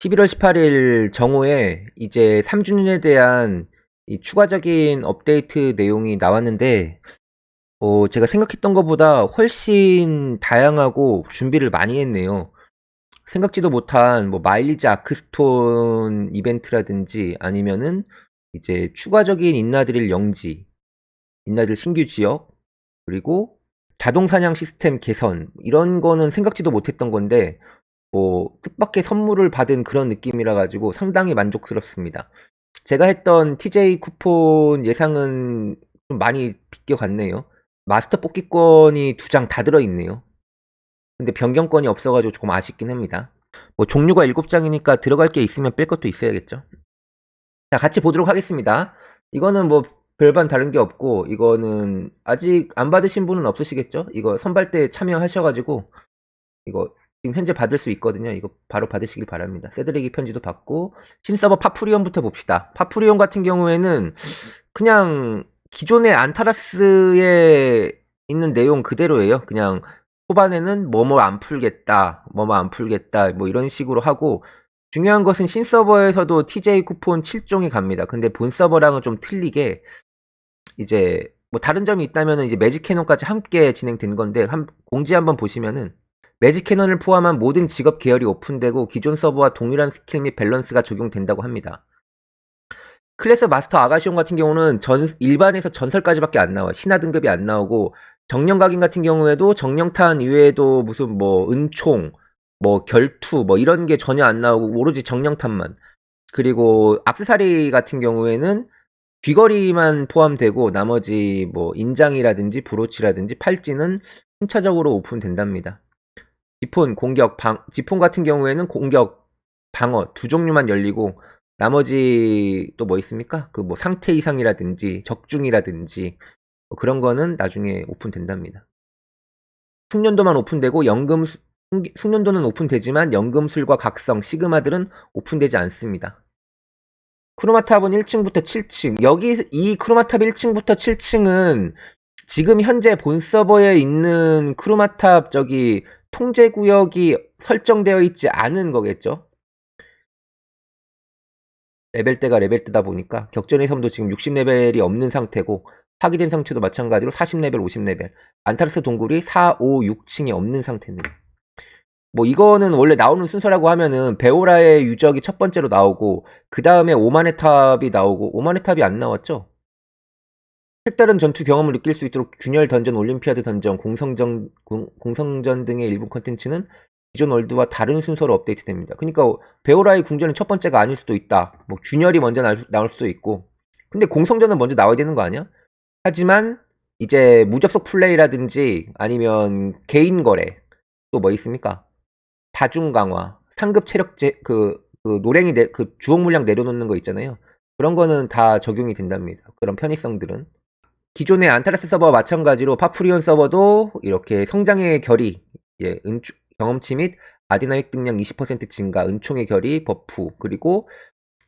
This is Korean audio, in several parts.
11월 18일 정오에 이제 3주년에 대한 이 추가적인 업데이트 내용이 나왔는데, 어, 제가 생각했던 것보다 훨씬 다양하고 준비를 많이 했네요. 생각지도 못한 뭐 마일리지 아크스톤 이벤트라든지 아니면은 이제 추가적인 인나드릴 영지, 인나드릴 신규 지역, 그리고 자동 사냥 시스템 개선, 이런 거는 생각지도 못했던 건데, 뭐, 뜻밖의 선물을 받은 그런 느낌이라 가지고 상당히 만족스럽습니다. 제가 했던 TJ 쿠폰 예상은 좀 많이 비껴갔네요. 마스터 뽑기권이 두 장 다 들어있네요. 근데 변경권이 없어가지고 조금 아쉽긴 합니다. 뭐 종류가 7장이니까 들어갈 게 있으면 뺄 것도 있어야겠죠. 자, 같이 보도록 하겠습니다. 이거는 뭐 별반 다른 게 없고 이거는 아직 안 받으신 분은 없으시겠죠? 이거 선발 때 참여하셔가지고 이거 지금 현재 받을 수 있거든요. 이거 바로 받으시길 바랍니다. 세드리기 편지도 받고 신서버 파프리온부터 봅시다. 파프리온 같은 경우에는 그냥 기존의 안타라스에 있는 내용 그대로예요. 그냥 초반에는 뭐뭐 안 풀겠다, 뭐뭐 안 풀겠다, 뭐 이런 식으로 하고 중요한 것은 신서버에서도 TJ 쿠폰 7종이 갑니다. 근데 본 서버랑은 좀 틀리게 이제 뭐 다른 점이 있다면 이제 매직 캐논까지 함께 진행된 건데 한, 공지 한번 보시면은 매직 캐논을 포함한 모든 직업 계열이 오픈되고 기존 서버와 동일한 스킬 및 밸런스가 적용된다고 합니다. 클래스 마스터 아가시온 같은 경우는 전 일반에서 전설까지밖에 안 나와. 신화 등급이 안 나오고 정령 각인 같은 경우에도 정령탄 이외에도 무슨 뭐 은총, 뭐 결투 뭐 이런 게 전혀 안 나오고 오로지 정령탄만. 그리고 악세사리 같은 경우에는 귀걸이만 포함되고 나머지 뭐 인장이라든지 브로치라든지 팔찌는 순차적으로 오픈된답니다. 지폰, 공격, 방, 지폰 같은 경우에는 공격, 방어 두 종류만 열리고 나머지 또 뭐 있습니까? 그 뭐 상태 이상이라든지 적중이라든지 뭐 그런 거는 나중에 오픈된답니다. 숙련도만 오픈되고 연금 숙련도는 오픈되지만 연금술과 각성, 시그마들은 오픈되지 않습니다. 크로마탑은 1층부터 7층. 여기 이 크로마탑 1층부터 7층은 지금 현재 본 서버에 있는 크로마탑 저기 통제 구역이 설정되어 있지 않은 거겠죠? 레벨대가 레벨대다 보니까 격전의 섬도 지금 60레벨이 없는 상태고 파기된 상태도 마찬가지로 40레벨, 50레벨. 안타르스 동굴이 4, 5, 6층이 없는 상태입니다. 뭐 이거는 원래 나오는 순서라고 하면은 베오라의 유적이 첫 번째로 나오고 그 다음에 오만의 탑이 나오고 오만의 탑이 안 나왔죠? 색다른 전투 경험을 느낄 수 있도록 균열 던전, 올림피아드 던전, 공성전, 공, 공성전 등의 일부 컨텐츠는 기존 월드와 다른 순서로 업데이트됩니다. 그러니까 베오라의 궁전은 첫 번째가 아닐 수도 있다. 뭐 균열이 먼저 나올, 수- 나올 수도 있고. 근데 공성전은 먼저 나와야 되는 거 아니야? 하지만 이제 무접속 플레이라든지 아니면 개인 거래 또 뭐 있습니까? 다중 강화, 상급 체력 제 그, 그 노랭이 내, 그 주ок 물량 내려놓는 거 있잖아요. 그런 거는 다 적용이 된답니다. 그런 편의성들은. 기존의 안타라스 서버와 마찬가지로 파프리온 서버도 이렇게 성장의 결이, 예, 은, 경험치 및 아디나 획득량 20% 증가, 은총의 결이 버프, 그리고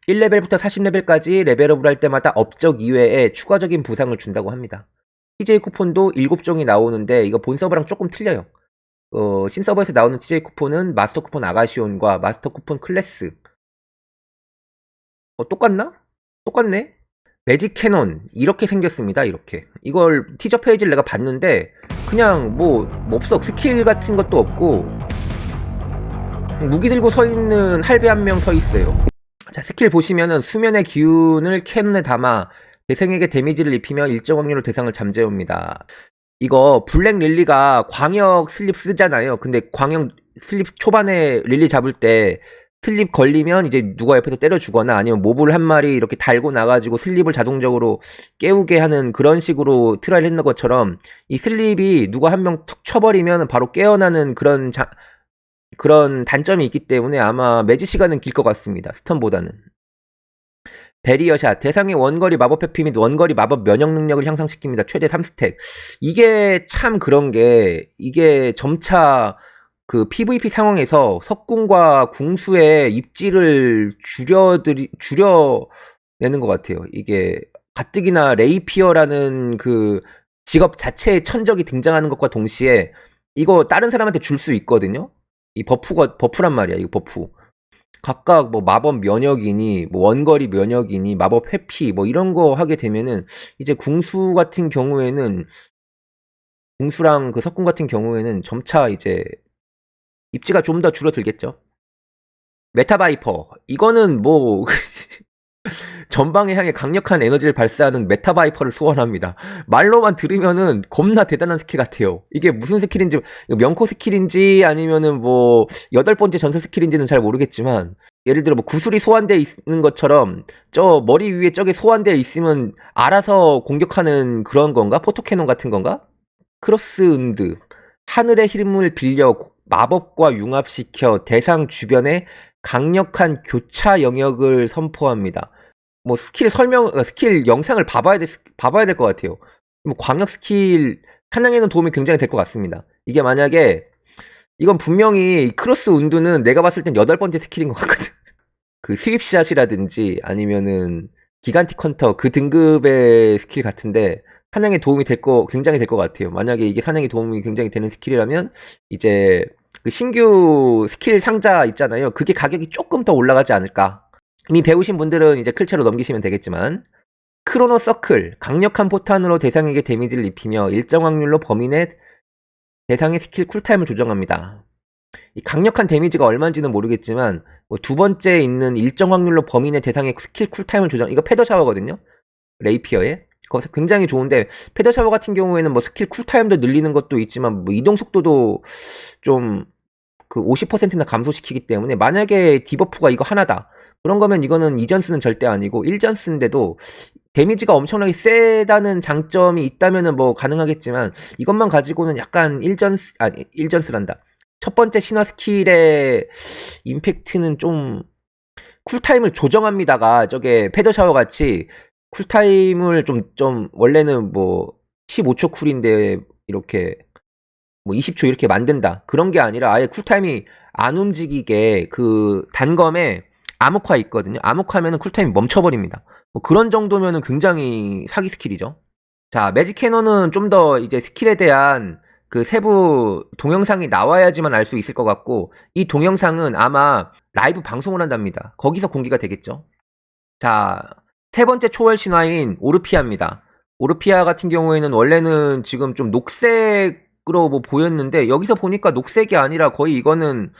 1레벨부터 40레벨까지 레벨업을 할 때마다 업적 이외에 추가적인 보상을 준다고 합니다. TJ 쿠폰도 7종이 나오는데 이거 본 서버랑 조금 틀려요. 어, 신서버에서 나오는 TJ 쿠폰은 마스터 쿠폰 아가시온과 마스터 쿠폰 클래스. 어, 똑같나? 똑같네? 매직 캐논. 이렇게 생겼습니다, 이렇게. 이걸 티저 페이지를 내가 봤는데, 그냥 뭐, 뭐 없어. 스킬 같은 것도 없고, 무기 들고 서 있는 할배 한 명 서 있어요. 자, 스킬 보시면은 수면의 기운을 캐논에 담아 대상에게 데미지를 입히며 일정 확률로 대상을 잠재웁니다. 이거 블랙 릴리가 광역 슬립 쓰잖아요. 근데 광역 슬립 초반에 릴리 잡을 때 슬립 걸리면 이제 누가 옆에서 때려 주거나 아니면 모블 한 마리 이렇게 달고 나가지고 슬립을 자동적으로 깨우게 하는 그런 식으로 트라이를 했는 것처럼 이 슬립이 누가 한 명 툭 쳐버리면 바로 깨어나는 그런 자, 그런 단점이 있기 때문에 아마 매지 시간은 길 것 같습니다. 스턴보다는. 베리어샷 대상의 원거리 마법 회피 및 원거리 마법 면역 능력을 향상시킵니다. 최대 3스택. 이게 참 그런 게 이게 점차 그 PVP 상황에서 석궁과 궁수의 입지를 줄여들이 줄여내는 것 같아요. 이게 가뜩이나 레이피어라는 그 직업 자체의 천적이 등장하는 것과 동시에 이거 다른 사람한테 줄 수 있거든요. 이 버프가 버프란 말이야. 이거 버프. 각각 뭐 마법 면역이니 뭐 원거리 면역이니 마법 회피 뭐 이런 거 하게 되면은 이제 궁수 같은 경우에는 궁수랑 그 석궁 같은 경우에는 점차 이제 입지가 좀 더 줄어들겠죠. 메타바이퍼 이거는 뭐 전방에 향해 강력한 에너지를 발사하는 메타바이퍼를 소환합니다. 말로만 들으면은 겁나 대단한 스킬 같아요. 이게 무슨 스킬인지 명코 스킬인지 아니면은 뭐 여덟 번째 전설 스킬인지는 잘 모르겠지만 예를 들어 뭐 구슬이 소환되어 있는 것처럼 저 머리 위에 저게 소환되어 있으면 알아서 공격하는 그런 건가? 포토캐논 같은 건가? 크로스 은드 하늘의 힘을 빌려 마법과 융합시켜 대상 주변에 강력한 교차 영역을 선포합니다. 뭐 스킬 설명, 어, 스킬 영상을 봐봐야 돼, 봐봐야 될 것 같아요. 뭐 광역 스킬 사냥에는 도움이 굉장히 될 것 같습니다. 이게 만약에 이건 분명히 크로스 운두는 내가 봤을 땐 여덟 번째 스킬인 것 같거든. 그 스윕 샷이라든지 아니면은 기간틱 헌터 그 등급의 스킬 같은데 사냥에 도움이 될 거 굉장히 될 것 같아요. 만약에 이게 사냥에 도움이 굉장히 되는 스킬이라면 이제 그 신규 스킬 상자 있잖아요. 그게 가격이 조금 더 올라가지 않을까. 이미 배우신 분들은 이제 클체로 넘기시면 되겠지만 크로노 서클 강력한 포탄으로 대상에게 데미지를 입히며 일정 확률로 범인의 대상의 스킬 쿨타임을 조정합니다. 이 강력한 데미지가 얼마인지는 모르겠지만 뭐 두 번째 있는 일정 확률로 범인의 대상의 스킬 쿨타임을 조정 이거 패더 샤워거든요. 레이피어에 그거 굉장히 좋은데 패더 샤워 같은 경우에는 뭐 스킬 쿨타임도 늘리는 것도 있지만 뭐 이동 속도도 좀 그 50%나 감소시키기 때문에 만약에 디버프가 이거 하나다. 그런 거면 이거는 이전스는 절대 아니고 1전스인데도 데미지가 엄청나게 세다는 장점이 있다면은 뭐 가능하겠지만 이것만 가지고는 약간 1전스 아니 1전스란다. 첫 번째 신화 스킬의 임팩트는 좀 쿨타임을 조정합니다가 저게 패더 샤워 같이 쿨타임을 좀, 좀, 원래는 뭐, 15초 쿨인데, 이렇게, 뭐, 20초 이렇게 만든다. 그런 게 아니라 아예 쿨타임이 안 움직이게 그 단검에 암흑화 있거든요. 암흑화면은 쿨타임이 멈춰버립니다. 뭐 그런 정도면은 굉장히 사기 스킬이죠. 자, 매직 캐논은 좀 더 이제 스킬에 대한 그 세부 동영상이 나와야지만 알 수 있을 것 같고, 이 동영상은 아마 라이브 방송을 한답니다. 거기서 공개가 되겠죠. 자, 세 번째 초월 신화인 오르피아입니다. 오르피아 같은 경우에는 원래는 지금 좀 녹색으로 뭐 보였는데 여기서 보니까 녹색이 아니라 거의 이거는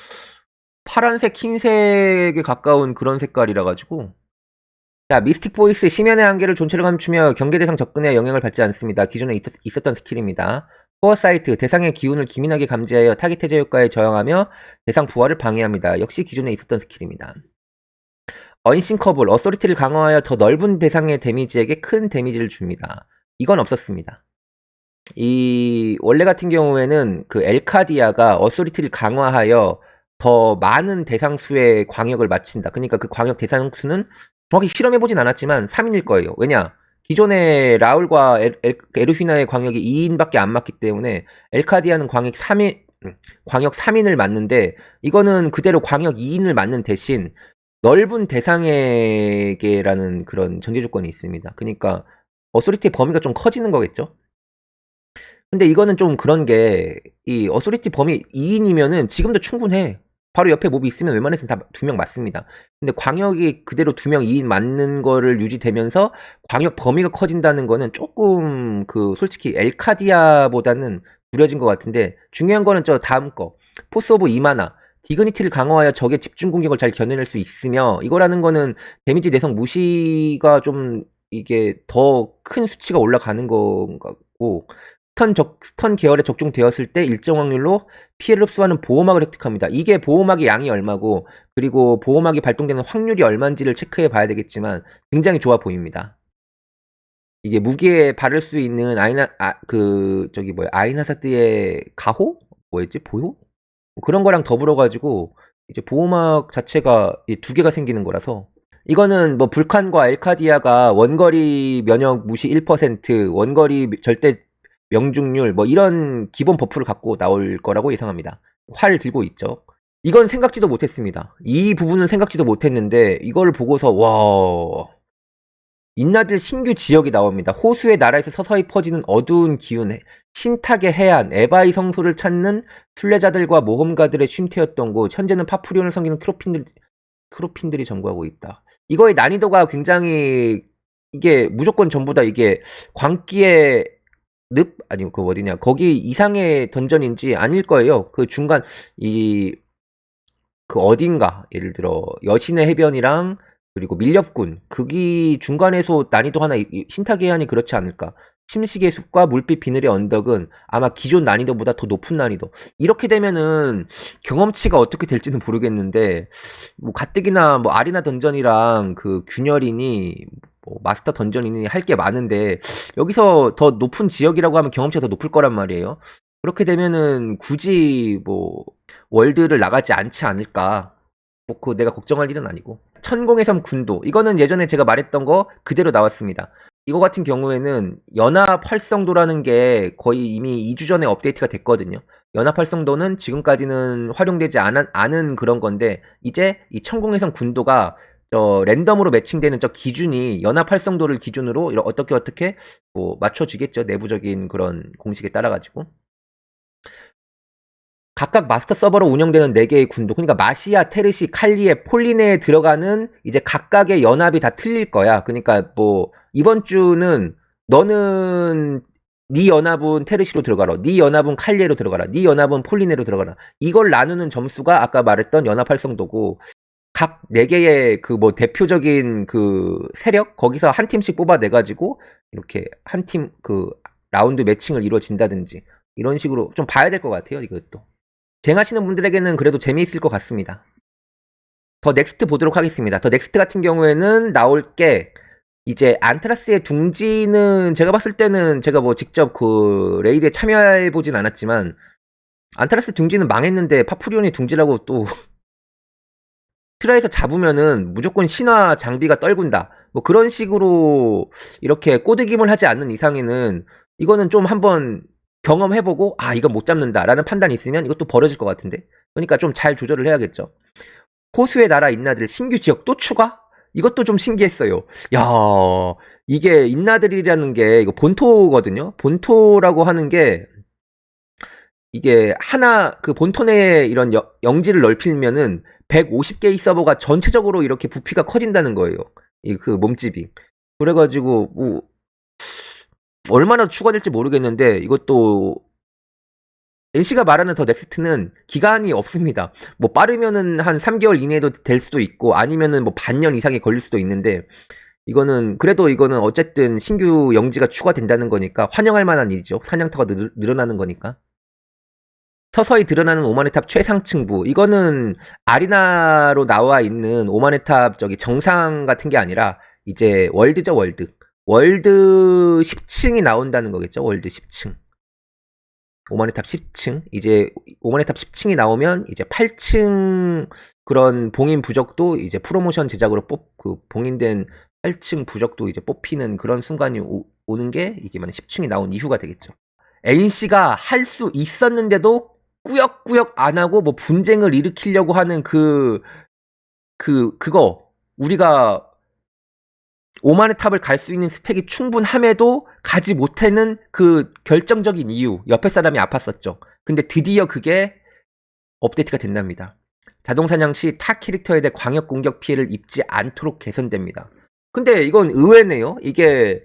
파란색, 흰색에 가까운 그런 색깔이라 가지고 자, 미스틱 보이스 심연의 한계를 존재를 감추며 경계 대상 접근에 영향을 받지 않습니다. 기존에 있, 있었던 스킬입니다. 포어사이트 대상의 기운을 기민하게 감지하여 타깃 해제 효과에 저항하며 대상 부활을 방해합니다. 역시 기존에 있었던 스킬입니다. 언싱커블, 어소리티를 강화하여 더 넓은 대상의 데미지에게 큰 데미지를 줍니다. 이건 없었습니다. 이 원래 같은 경우에는 그 엘카디아가 어소리티를 강화하여 더 많은 대상 수의 광역을 마친다. 그러니까 그 광역 대상 수는 정확히 실험해 보진 않았지만 3인일 거예요. 왜냐? 기존의 라울과 에르휘나의 광역이 2인밖에 안 맞기 때문에 엘카디아는 광역 3인, 광역 3인을 맞는데 이거는 그대로 광역 2인을 맞는 대신 넓은 대상에게라는 그런 전제 조건이 있습니다. 그러니까 어소리티의 범위가 좀 커지는 거겠죠? 근데 이거는 좀 그런 게 이 어소리티 범위 2인이면은 지금도 충분해. 바로 옆에 몹이 있으면 웬만해서는 다 두 명 맞습니다. 근데 광역이 그대로 두 명 2인 맞는 거를 유지되면서 광역 범위가 커진다는 거는 조금 그 솔직히 엘카디아보다는 구려진 것 같은데 중요한 거는 저 다음 거 포스 오브 이마나 디그니티를 강화하여 적의 집중 공격을 잘 견뎌낼 수 있으며 이거라는 거는 데미지 내성 무시가 좀 이게 더 큰 수치가 올라가는 것 같고 스턴, 적, 스턴 계열에 적중되었을 때 일정 확률로 피해를 흡수하는 보호막을 획득합니다. 이게 보호막의 양이 얼마고 그리고 보호막이 발동되는 확률이 얼마인지를 체크해 봐야 되겠지만 굉장히 좋아 보입니다. 이게 무기에 바를 수 있는 아이나 아, 그 저기 뭐야 아이나사트의 가호 뭐였지 보호 뭐 그런 거랑 더불어 가지고 이제 보호막 자체가 두 개가 생기는 거라서 이거는 뭐 불칸과 엘카디아가 원거리 면역 무시 1%, 원거리 절대 명중률 뭐 이런 기본 버프를 갖고 나올 거라고 예상합니다. 활 들고 있죠. 이건 생각지도 못했습니다. 이 부분은 생각지도 못했는데 이걸 보고서 와 인나들 신규 지역이 나옵니다. 호수의 나라에서 서서히 퍼지는 어두운 기운, 신탁의 해안, 에바의 성소를 찾는 순례자들과 모험가들의 쉼터였던 곳, 현재는 파프리온을 섬기는 크로핀들, 트로핀들이 점거하고 있다. 이거의 난이도가 굉장히 이게 무조건 전부 다 이게 광기의 늪 아니 그 어디냐 거기 이상의 던전인지 아닐 거예요. 그 중간 이 그 어딘가 예를 들어 여신의 해변이랑 그리고 밀렵군 거기 중간에서 난이도 하나 신탁의 해안이 그렇지 않을까. 침식의 숲과 물빛 비늘의 언덕은 아마 기존 난이도보다 더 높은 난이도. 이렇게 되면은 경험치가 어떻게 될지는 모르겠는데 뭐 가뜩이나 뭐 아리나 던전이랑 그 균열이니 뭐 마스터 던전이니 할 게 많은데 여기서 더 높은 지역이라고 하면 경험치가 더 높을 거란 말이에요. 그렇게 되면은 굳이 뭐 월드를 나가지 않지 않을까. 뭐 그 내가 걱정할 일은 아니고. 천공의 섬 군도 이거는 예전에 제가 말했던 거 그대로 나왔습니다. 이거 같은 경우에는 연합 활성도라는 게 거의 이미 2주 전에 업데이트가 됐거든요. 연합 활성도는 지금까지는 활용되지 않은, 않은 그런 건데 이제 이 천공의 섬 군도가 저 랜덤으로 매칭되는 저 기준이 연합 활성도를 기준으로 어떻게 어떻게 뭐 맞춰지겠죠 내부적인 그런 공식에 따라 가지고 각각 마스터 서버로 운영되는 4개의 군도 그러니까 마시아, 테르시, 칼리에, 폴리네에 들어가는 이제 각각의 연합이 다 틀릴 거야. 그러니까 뭐 이번 주는 너는 네 연합은 테르시로 들어가라. 네 연합은 칼리에로 들어가라. 네 연합은 폴리네로 들어가라. 이걸 나누는 점수가 아까 말했던 연합 활성도고 각 4개의 그 뭐 대표적인 그 세력 거기서 한 팀씩 뽑아내 가지고 이렇게 한 팀 그 라운드 매칭을 이루어진다든지 이런 식으로 좀 봐야 될 것 같아요. 이것도. 쟁하시는 분들에게는 그래도 재미있을 것 같습니다. 더 넥스트 보도록 하겠습니다. 더 넥스트 같은 경우에는 나올 게 이제 안트라스의 둥지는 제가 봤을 때는 제가 뭐 직접 그 레이드에 참여해 보진 않았지만 안트라스 둥지는 망했는데 파프리온이 둥지라고 또 트라에서 잡으면은 무조건 신화 장비가 떨군다. 뭐 그런 식으로 이렇게 꼬드김을 하지 않는 이상에는 이거는 좀 한번 경험해보고 아 이건 못 잡는다라는 판단이 있으면 이것도 벌어질 것 같은데 그러니까 좀 잘 조절을 해야겠죠. 호수의 나라 인나들 신규 지역 또 추가? 이것도 좀 신기했어요. 야 이게 인나들이라는 게 이거 본토거든요. 본토라고 하는 게 이게 하나 그 본토 내에 이런 여- 영지를 넓히면은 150개의 서버가 전체적으로 이렇게 부피가 커진다는 거예요. 이 그 몸집이. 그래가지고 뭐 얼마나 추가될지 모르겠는데 이것도 NC가 말하는 더 넥스트는 기간이 없습니다. 뭐 빠르면은 한 3개월 이내에도 될 수도 있고 아니면은 뭐 반년 이상이 걸릴 수도 있는데 이거는 그래도 이거는 어쨌든 신규 영지가 추가된다는 거니까 환영할 만한 일이죠. 사냥터가 늘, 늘어나는 거니까. 서서히 드러나는 오만의 탑 최상층부. 이거는 아리나로 나와 있는 오만의 탑 저기 정상 같은 게 아니라 이제 월드죠, 월드. 월드 10층이 나온다는 거겠죠, 월드 10층. 오만의 탑 10층. 이제 오만의 탑 10층이 나오면 이제 8층 그런 봉인 부적도 이제 프로모션 제작으로 뽑, 그 봉인된 8층 부적도 이제 뽑히는 그런 순간이 오, 오는 게 이게 만 10층이 나온 이유가 되겠죠. NC가 할 수 있었는데도 꾸역꾸역 안 하고 뭐 분쟁을 일으키려고 하는 그, 그, 그거. 우리가 오만의 탑을 갈 수 있는 스펙이 충분함에도 가지 못하는 그 결정적인 이유. 옆에 사람이 아팠었죠. 근데 드디어 그게 업데이트가 된답니다. 자동 사냥 시 타 캐릭터에 대해 광역 공격 피해를 입지 않도록 개선됩니다. 근데 이건 의외네요. 이게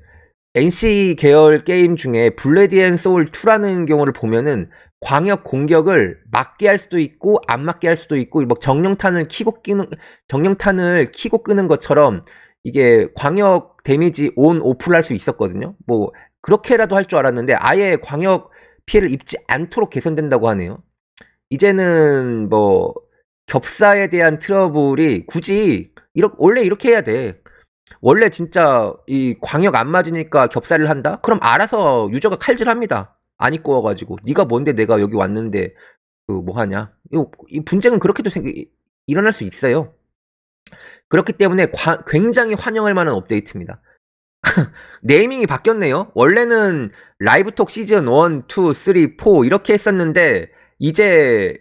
NC 계열 게임 중에 블레디 앤 소울 2라는 경우를 보면은 광역 공격을 맞게 할 수도 있고 안 맞게 할 수도 있고 뭐 정령탄을 키고 끼는 정령탄을 키고 끄는 것처럼 이게 광역 데미지 온 오프를 할 수 있었거든요. 뭐 그렇게라도 할 줄 알았는데 아예 광역 피해를 입지 않도록 개선된다고 하네요. 이제는 뭐 겹사에 대한 트러블이 굳이 이렇 원래 이렇게 해야 돼. 원래 진짜 이 광역 안 맞으니까 겹살을 한다? 그럼 알아서 유저가 칼질합니다. 안 입고 와가지고 네가 뭔데 내가 여기 왔는데 그 뭐 하냐? 이, 이 분쟁은 그렇게도 생, 일어날 수 있어요. 그렇기 때문에 과- 굉장히 환영할 만한 업데이트입니다. 네이밍이 바뀌었네요. 원래는 라이브톡 시즌 1, 2, 3, 4 이렇게 했었는데 이제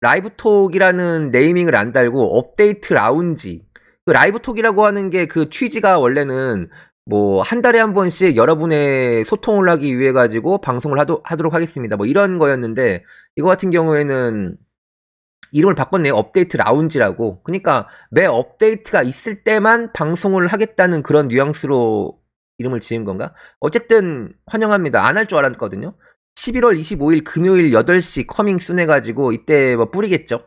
라이브톡이라는 네이밍을 안 달고 업데이트 라운지 그 라이브톡이라고 하는 게 그 취지가 원래는 뭐 한 달에 한 번씩 여러분의 소통을 하기 위해 가지고 방송을 하도, 하도록 하겠습니다. 뭐 이런 거였는데 이거 같은 경우에는 이름을 바꿨네요. 업데이트 라운지라고. 그러니까 매 업데이트가 있을 때만 방송을 하겠다는 그런 뉘앙스로 이름을 지은 건가? 어쨌든 환영합니다. 안 할 줄 알았거든요. 11월 25일 금요일 8시 커밍 순 해가지고 이때 뭐 뿌리겠죠.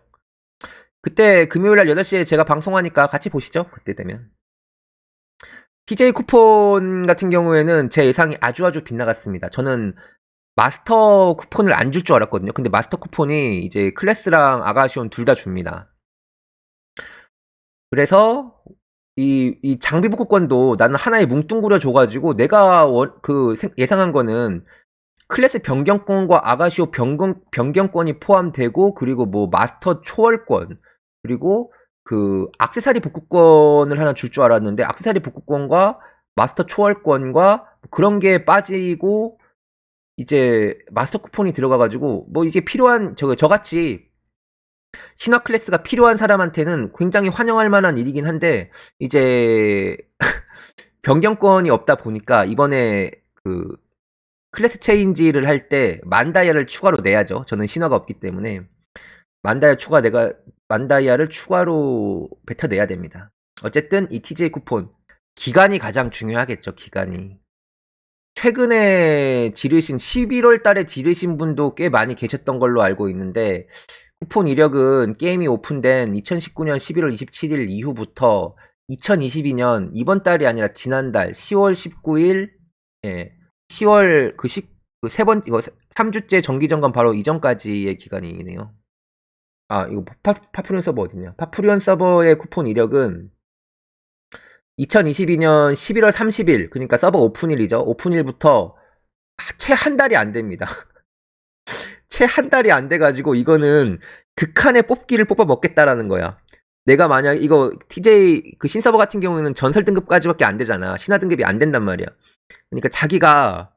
그때 금요일 날 8시에 제가 방송하니까 같이 보시죠. 그때 되면. TJ 쿠폰 같은 경우에는 제 예상이 아주 아주 빗나갔습니다. 저는 마스터 쿠폰을 안 줄 줄 알았거든요. 근데 마스터 쿠폰이 이제 클래스랑 아가시온 둘 다 줍니다. 그래서 이, 이 장비 복구권도 나는 하나에 뭉뚱그려 줘가지고 내가 원- 그 생- 예상한 거는 클래스 변경권과 아가시오 변경, 변경권이 포함되고 그리고 뭐 마스터 초월권 그리고 그 악세사리 복구권을 하나 줄 줄 알았는데 악세사리 복구권과 마스터 초월권과 그런 게 빠지고 이제 마스터 쿠폰이 들어가가지고 뭐 이게 필요한 저 저같이 신화 클래스가 필요한 사람한테는 굉장히 환영할 만한 일이긴 한데 이제 변경권이 없다 보니까 이번에 그 클래스 체인지를 할 때 만다이아를 추가로 내야죠. 저는 신화가 없기 때문에 만다이아 추가 내가 만다이아를 추가로 뱉어내야 됩니다. 어쨌든 이 TJ 쿠폰 기간이 가장 중요하겠죠. 기간이 최근에 지르신 11월 달에 지르신 분도 꽤 많이 계셨던 걸로 알고 있는데 쿠폰 이력은 게임이 오픈된 2019년 11월 27일 이후부터 2022년 이번 달이 아니라 지난달 10월 19일 예, 10월 그 10, 그세 번, 이거 3주째 정기 점검 바로 이전까지의 기간이네요. 아, 이거 파, 파프리온 서버 어딨냐? 파프리온 서버의 쿠폰 이력은 2022년 11월 30일, 그러니까 서버 오픈일이죠. 오픈일부터 채 한 달이 안 됩니다. 채 한 달이 안 돼가지고 이거는 극한의 뽑기를 뽑아 먹겠다라는 거야. 내가 만약 이거 TJ 그 신서버 같은 경우에는 전설 등급까지밖에 안 되잖아. 신화 등급이 안 된단 말이야. 그러니까 자기가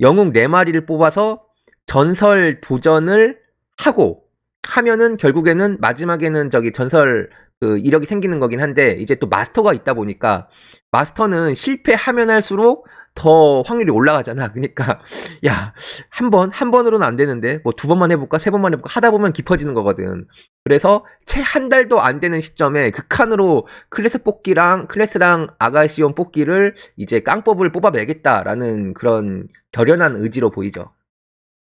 영웅 4마리를 뽑아서 전설 도전을 하고 하면은 결국에는 마지막에는 저기 전설 그 이력이 생기는 거긴 한데 이제 또 마스터가 있다 보니까 마스터는 실패하면 할수록 더 확률이 올라가잖아. 그러니까 야, 한 번, 한 번으로는 안 되는데 뭐 두 번만 해 볼까, 세 번만 해 볼까 하다 보면 깊어지는 거거든. 그래서 채 한 달도 안 되는 시점에 극한으로 클래스 뽑기랑 클래스랑 아가시온 뽑기를 이제 깡법을 뽑아내겠다라는 그런 결연한 의지로 보이죠.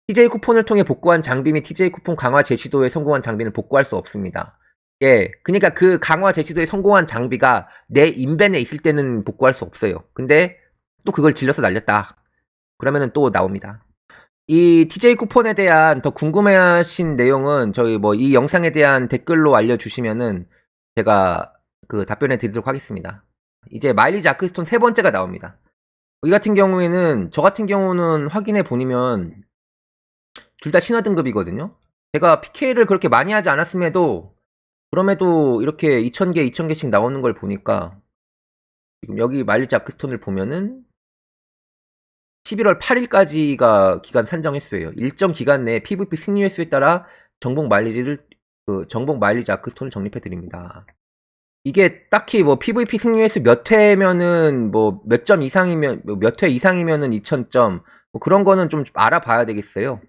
TJ 쿠폰을 통해 복구한 장비 및 TJ 쿠폰 강화 제시도에 성공한 장비는 복구할 수 없습니다. 예, 그러니까 그 강화 제시도에 성공한 장비가 내 인벤에 있을 때는 복구할 수 없어요. 근데 또 그걸 질러서 날렸다. 그러면은 또 나옵니다. 이 TJ 쿠폰에 대한 더 궁금해하신 내용은 저희 뭐 이 영상에 대한 댓글로 알려주시면은 제가 그 답변해 드리도록 하겠습니다. 이제 마일리지 아크스톤 세 번째가 나옵니다. 이 같은 경우에는 저 같은 경우는 확인해 보면 둘 다 신화 등급이거든요. 제가 PK를 그렇게 많이 하지 않았음에도 그럼에도 이렇게 2000개, 2000개씩 나오는 걸 보니까 지금 여기 마일리지 아크스톤을 보면은 11월 8일까지가 기간 산정 횟수예요. 일정 기간 내에 PVP 승리 횟수에 따라 정복 마일리지를 그 정복 마일리지 아크스톤을 적립해 드립니다. 이게 딱히 뭐 PVP 승리 횟수 몇 회면은 뭐 몇 점 이상이면 뭐몇회 이상이면은 2000점 뭐 그런 거는 좀 알아봐야 되겠어요.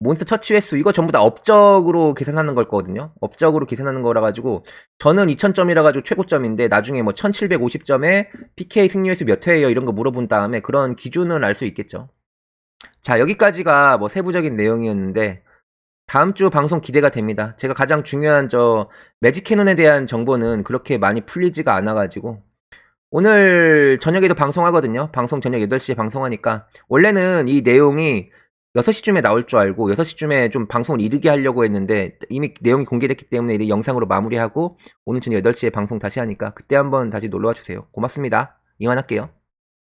몬스터 처치 횟수 이거 전부 다 업적으로 계산하는 걸 거거든요. 업적으로 계산하는 거라 가지고 저는 2000점이라 가지고 최고점인데 나중에 뭐 1750점에 PK 승리 횟수 몇 회예요 이런 거 물어본 다음에 그런 기준을 알수 있겠죠. 자 여기까지가 뭐 세부적인 내용이었는데 다음 주 방송 기대가 됩니다. 제가 가장 중요한 저 매직 캐논에 대한 정보는 그렇게 많이 풀리지가 않아 가지고 오늘 저녁에도 방송하거든요. 방송 저녁 8시에 방송하니까 원래는 이 내용이 6시쯤에 나올 줄 알고 6시쯤에 좀 방송을 이르게 하려고 했는데 이미 내용이 공개됐기 때문에 이 영상으로 마무리하고 오늘 저녁 8시에 방송 다시 하니까 그때 한번 다시 놀러와 주세요. 고맙습니다. 이만할게요.